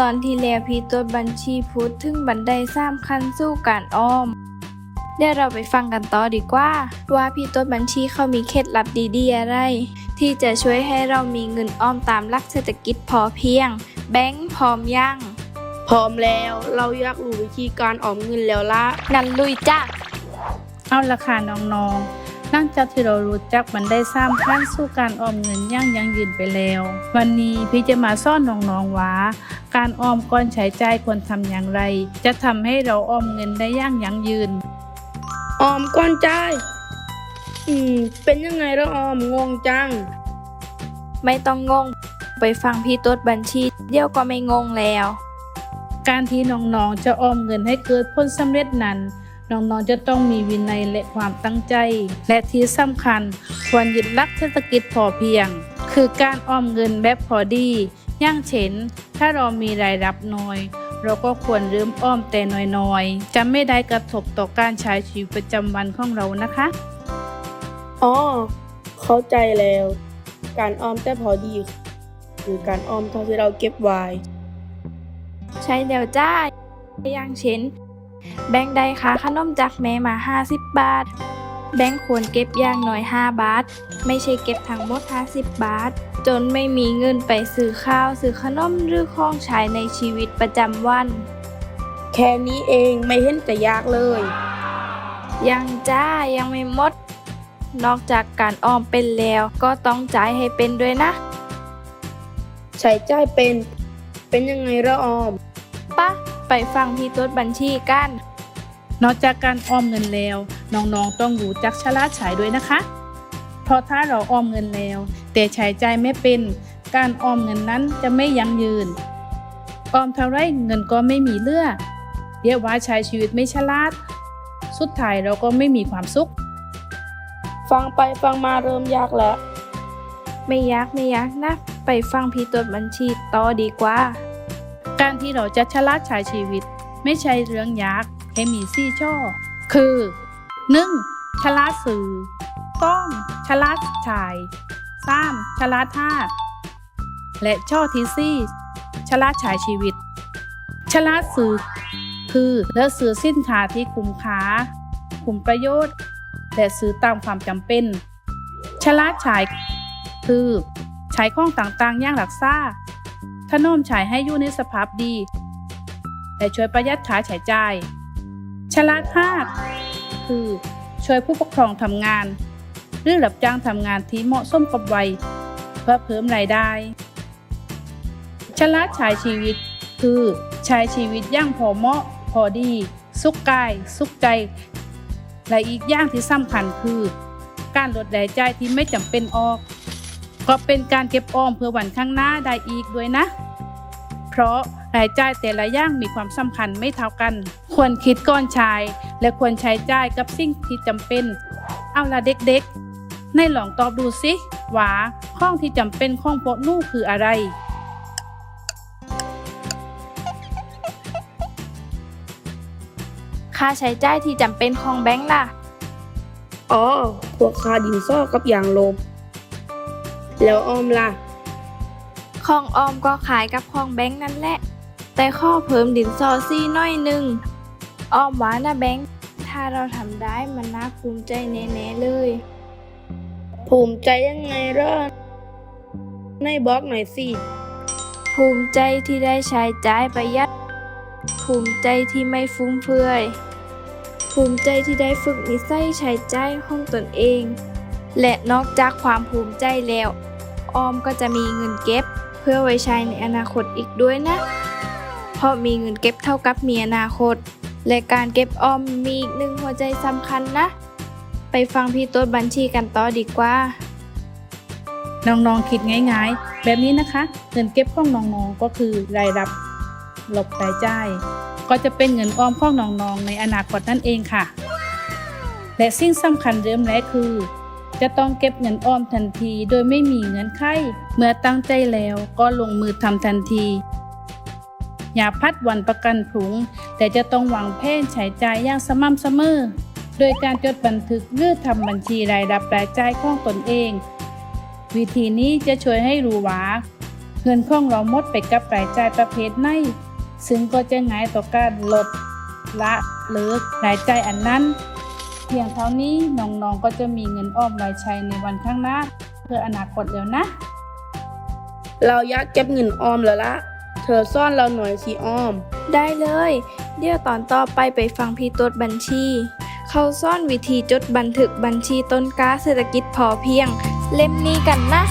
ตอนที่แล้วพี่ตัวบัญชีพูดถึงบันไดสามขั้นสู้การออม เดี๋ยวเราไปฟังกันต่อดีกว่า ว่าพี่ตัวบัญชีเขามีเคล็ดลับดีๆอะไร ที่จะช่วยให้เรามีเงินออมตามหลักเศรษฐกิจพอเพียง แบงค์พร้อมยังพร้อมแล้วเราอยากรู้วิธีการออมเงินแล้วละงั้นลุยจ้าเอาละค่ะน้องๆ หลังจากที่เรารู้จักมันได้สร้างขั้นสู่การออมเงินอย่างยั่งยืนไปแล้ว วันนี้พี่จะมาสอนน้องๆว่า การออมก่อนใช้จ่ายควรทำอย่างไร จะทำให้เราออมเงินได้อย่างยั่งยืน ออมก่อนจ่ายอืมเป็นยังไงละออมงงจัง ไม่ต้องงง ไปฟังพี่ตัวบัญชี เดี๋ยวก็ไม่งงแล้ว การที่น้องๆจะออมเงินให้เกิดผลสำเร็จนั้น น้องๆจะต้องมีวินัยและความตั้งใจ และที่สำคัญควรยึดหลักเศรษฐกิจพอเพียง คือการออมเงินแบบพอดีอย่างเช่น ถ้าเรามีรายรับน้อย เราก็ควรเริ่มออมแต่น้อยๆ จะไม่ได้กระทบต่อการใช้ชีวิตประจำวันของเรานะคะ อ๋อ เข้าใจแล้ว การออมแต่พอดี คือการออมเท่าที่เราเก็บไว้ ใช่แล้วจ้า อย่างเช่น แบงค์ได้ค่าขนมจากแม่มา 50 บาท แบงค์ควรเก็บอย่างน้อย 5 บาท ไม่ใช่เก็บทั้งหมด 50 บาท จนไม่มีเงินไปซื้อข้าวซื้อขนมหรือของใช้ในชีวิตประจำวัน แค่นี้เองไม่เห็นจะยากเลย ยังจ้ายังไม่หมด นอกจากการออมเป็นแล้วก็ต้องจ่ายให้เป็นด้วยนะ ใช้จ่ายเป็น เป็นยังไงละออม ปะไปฟังพี่ตัวบัญชีกัน นอกจากการออมเงินแล้วน้องๆต้องรู้จักฉลาดใช้ด้วยนะคะ เพราะถ้าเราออมเงินแล้ว แต่ใช้จ่ายไม่เป็น การออมเงินนั้นจะไม่ยั่งยืน ออมเท่าไรเงินก็ไม่มีเหลือเรียกว่าใช้ชีวิตไม่ฉลาด สุดท้ายเราก็ไม่มีความสุข ฟังไปฟังมาเริ่มยากแล้ว ไม่ยากไม่ยากนะ ไปฟังพี่ตัวบัญชีต่อดีกว่า การที่เราจะฉลาดใช้ชีวิต ไม่ใช่เรื่องยากแค่มีสี่ช่อ คือ 1. ฉลาดสื่อต้องฉลาดชาย 3. ฉลาดท่าและช่อที่สี่ฉลาดใช้ชีวิตฉลาดสื่อคือเลือกซื้อสินค้าที่คุ้มค่าคุ้มประโยชน์ และซื้อตามความจำเป็นฉลาดใช้คือ ใช้ข้องต่างๆอย่างรักษา ถนอมฉายให้อยู่ในสภาพดี และช่วยประหยัดค่าใช้จ่าย ฉลาดห้าคือช่วยผู้ปกครองทำงาน หรือรับจ้างทำงานที่เหมาะสมกับวัย เพื่อเพิ่มรายได้ ฉลาดใช้ชีวิต คือใช้ชีวิตอย่างพอเหมาะ พอดี สุขกาย สุขใจ และอีกอย่างที่สำคัญคือ การลดรายจ่ายที่ไม่จำเป็นออก ก็เป็นการเก็บออมเพื่อวันข้างหน้าได้อีกด้วยนะ เพราะรายจ่ายแต่ละอย่างมีความสำคัญไม่เท่ากัน ควรคิดก่อนใช้และควรใช้จ่ายกับสิ่งที่จำเป็น เอาละเด็กๆ ในลองตอบดูสิว่าข้องที่จำเป็นของพวกหนู่คืออะไรค่าใช้จ่ายที่จำเป็นของแบงค์ล่ะ อ๋อ พวกค่าดินสอกับยางลบ แล้วออมล่ะของออมก็ขายกับของแบงค์นั่นแหละ แต่ข้อเพิ่มดินสอซี่น้อยหนึ่งออมหวานะแบงค์ ถ้าเราทำได้มันน่าภูมิใจแน่ๆเลย ภูมิใจยังไงเร่อในบล็อกหน่อยสิ ภูมิใจที่ได้ใช้จ่ายประหยัด ภูมิใจที่ไม่ฟุ่มเฟือย ภูมิใจที่ได้ฝึกนิสัยใช้จ่ายของตนเอง และนอกจากความภูมิใจแล้ว ออมก็จะมีเงินเก็บ เพื่อไว้ใช้ในอนาคตอีกด้วยนะ เพราะมีเงินเก็บเท่ากับมีอนาคต และการเก็บออมมีอีกหนึ่งหัวใจสำคัญนะ ไปฟังพี่ต้นบัญชีกันต่อดีกว่าน้องๆคิดง่ายๆ แบบนี้นะคะ เงินเก็บของน้องๆก็คือรายรับหลบรายจ่ายก็จะเป็นเงินออมของน้องๆในอนาคตนั่นเองค่ะ และสิ่งสำคัญเริ่มแรกคือ จะต้องเก็บเงินออมทันที โดยไม่มีเงินไข เมื่อตั้งใจแล้วก็ลงมือทำทันที อย่าพัดวันประกันผุง แต่จะต้องวางแผนใช้จ่ายอย่างสม่ำเสมอ โดยการจดบันทึกหรือทำบัญชีรายรับรายจ่ายของตนเอง วิธีนี้จะช่วยให้รู้ว่าเงินของเราหมดไปกับรายจ่ายประเภทไหนซึ่งก็จะง่ายต่อการลดละหรือรายจ่ายอันนั้น พียงเท่านี้น้องๆก็จะมีเงินออมไว้ใช้ในวันข้างหน้า เพื่ออนาคตแล้วนะ เราอยากเก็บเงินออมแล้วละ เธอซ่อนเราหน่อยสิออม ได้เลย เดี๋ยวตอนต่อไปไปฟังพี่ตรวจบัญชี เขาซ่อนวิธีจดบันทึกบัญชีต้นกล้าเศรษฐกิจพอเพียง เล่มนี้กันนะ